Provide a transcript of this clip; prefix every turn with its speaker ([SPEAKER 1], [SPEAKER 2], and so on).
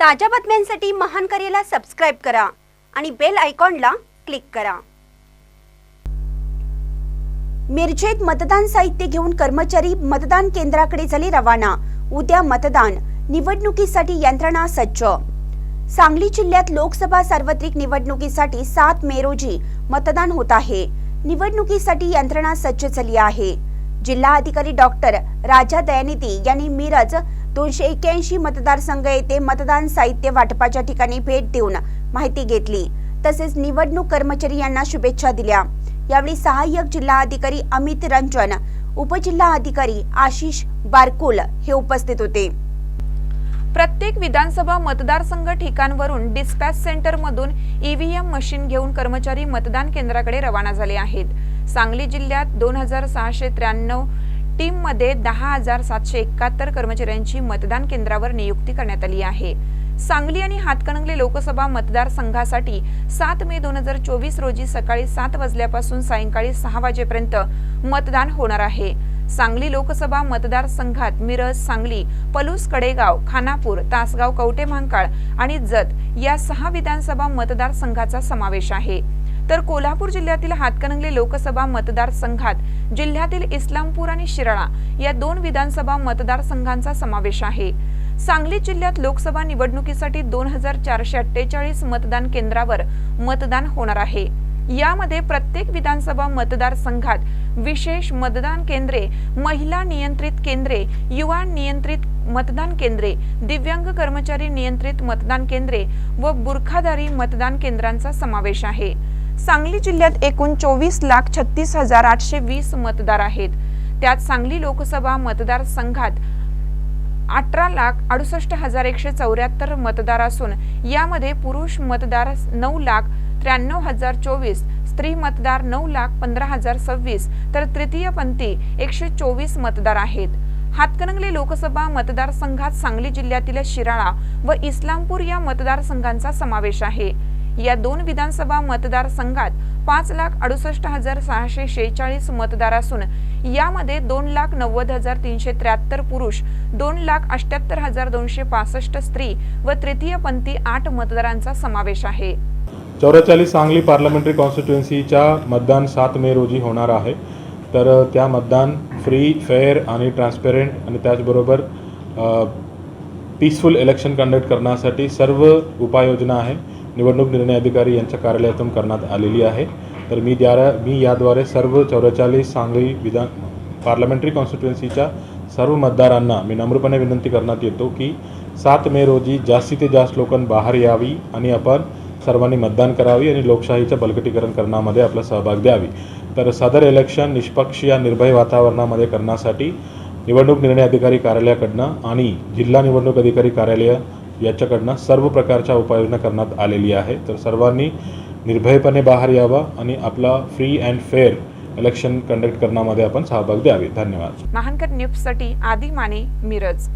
[SPEAKER 1] ताज्या बातम्यांसाठी महान करेला सबस्क्राईब करा आणि बेल आयकॉनला क्लिक करा. मिरजेत मतदान साहित्य घेऊन कर्मचारी मतदान केंद्राकडे झाले रवाना. उद्या मतदान. निवडणुकीसाठी यंत्रणा सज्ज. सांगली जिल्ह्यात लोकसभा सार्वत्रिक निवडणुकीसाठी सात मे रोजी मतदान होत आहे. निवडणुकीसाठी यंत्रणा सज्ज झाली आहे. जिल्हा अधिकारी डॉक्टर राजा दयानिधी यांनी मिरज दोनशे एक्क्याऐंशी मतदारसंघ येथे मतदान साहित्य वाटपाच्या ठिकाणी भेट देऊन माहिती घेतली. तसेच निवडणूक कर्मचारी यांना शुभेच्छा दिल्या. यावेळी सहाय्यक जिल्हा अधिकारी अमित रंजन उपजिल्हा अधिकारी आशिष बारकुल हे उपस्थित होते.
[SPEAKER 2] प्रत्येक विधानसभा मतदारसंघ ठिकाणवरून डिस्पॅच सेंटरमधून ईव्हीएम मशीन घेऊन कर्मचारी मतदान केंद्राकडे रवाना झाले आहेत. सांगली जिल्ह्यात दोन हजार सहाशे त्र्याण्णव टीममध्ये दहा हजार सातशे एकाहत्तर कर्मचाऱ्यांची मतदान केंद्रावर नियुक्ती करण्यात आली आहे. सांगली आणि हातकणंगले लोकसभा मतदारसंघासाठी सात मे दोन हजार चोवीस रोजी सकाळी सात वाजल्यापासून सायंकाळी सहा वाजेपर्यंत मतदान होणार आहे. सांगली लोकसभा मतदारसंघात मिरज सांगली पलूस कडेगाव खानापूर तासगाव कवटे महांकाळ आणि जत या सहा विधानसभा मतदारसंघाचा समावेश आहे. तर कोल्हापूर जिल्ह्यातील हातकणंगले लोकसभा मतदारसंघात जिल्ह्यातील इस्लामपूर आणि शिराळा या दोन विधानसभा मतदारसंघांचा समावेश आहे. सांगली जिल्ह्यात लोकसभा निवडणुकीसाठी दोन हजार चारशे अठ्ठेचाळीस मतदान केंद्रावर मतदान होणार आहे. यामध्ये प्रत्येक विधानसभा मतदारसंघात विशेष मतदान केंद्रे महिला नियंत्रित केंद्रे युवा नियंत्रित मतदान केंद्रे दिव्यांग कर्मचारी नियंत्रित मतदान केंद्रे व बुरखादारी मतदान केंद्रांचा समावेश आहे. सांगली जिल्ह्यात एकूण चोवीस लाख छत्तीस हजार आठशे वीस मतदार आहेत. त्यात सांगली लोकसभा मतदारसंघात अठरा लाख अडुसष्ट हजार एकशे चौऱ्याहत्तर मतदार असून यामध्ये पुरुष मतदार नऊ लाख त्र्याण्णव हजार चोवीस स्त्री मतदार नऊ लाख पंधरा हजार सव्वीस तर तृतीय पंथी एकशे चोवीस मतदार आहेत. हातकणंगले लोकसभा मतदारसंघात सांगली जिल्ह्यातील शिराळा व इस्लामपूर या मतदारसंघांचा समावेश आहे. या दोन विधानसभा मतदारसंघात पाच लाख अडुसष्ट हजार सहाशे शेहेचाळीस मतदार असून यामध्ये दोन लाख नव्वद हजार तीनशे त्र्याहत्तर पुरुष दोन लाख अठ्याहत्तर हजार दोनशे पासष्ट स्त्री व तृतीयपंथी आठ मतदारांचा समावेश आहे.
[SPEAKER 3] चौवेचाळीस सांगली पार्लमेंटरी कॉन्स्टिट्युएन्सीच्या मतदान सात मे रोजी होणार आहे. तर त्या मतदान फ्री फेअर आणि ट्रान्सपेरंट आणि त्याचबरोबर पीसफुल इलेक्शन कंडक्ट करण्यासाठी सर्व उपाययोजना आहे. निवडणूक निर्णय अधिकारी यांच्या कार्यालयातून करण्यात आलेली आहे. तर मी द्वारा मी याद्वारे सर्व चौवेचाळीस सांगली विधान पार्लमेंटरी कॉन्स्टिट्युएन्सीच्या सर्व मतदारांना मी नम्रपणे विनंती करण्यात येतो की सात मे रोजी जास्तीत जास्त लोकांना बाहेर यावी आणि आपण सर्वांनी मतदान करावी आणि लोकशाहीचं बलकटीकरण करण्यामध्ये आपला सहभाग द्यावी. तर सदर इलेक्शन निष्पक्ष या निर्भय वातावरणामध्ये करण्यासाठी निवडणूक निर्णय अधिकारी कार्यालयाकडनं आणि जिल्हा निवडणूक अधिकारी कार्यालय याच्याकडनं सर्व प्रकारच्या उपाययोजना करण्यात आलेली आहे. तर सर्वांनी निर्भयपणे बाहेर यावा आणि आपला free and fair election conduct करण्यामध्ये आपण सहभाग द्यावे. धन्यवाद.
[SPEAKER 2] महानकर न्यूजसाठी आदी माने मिरज.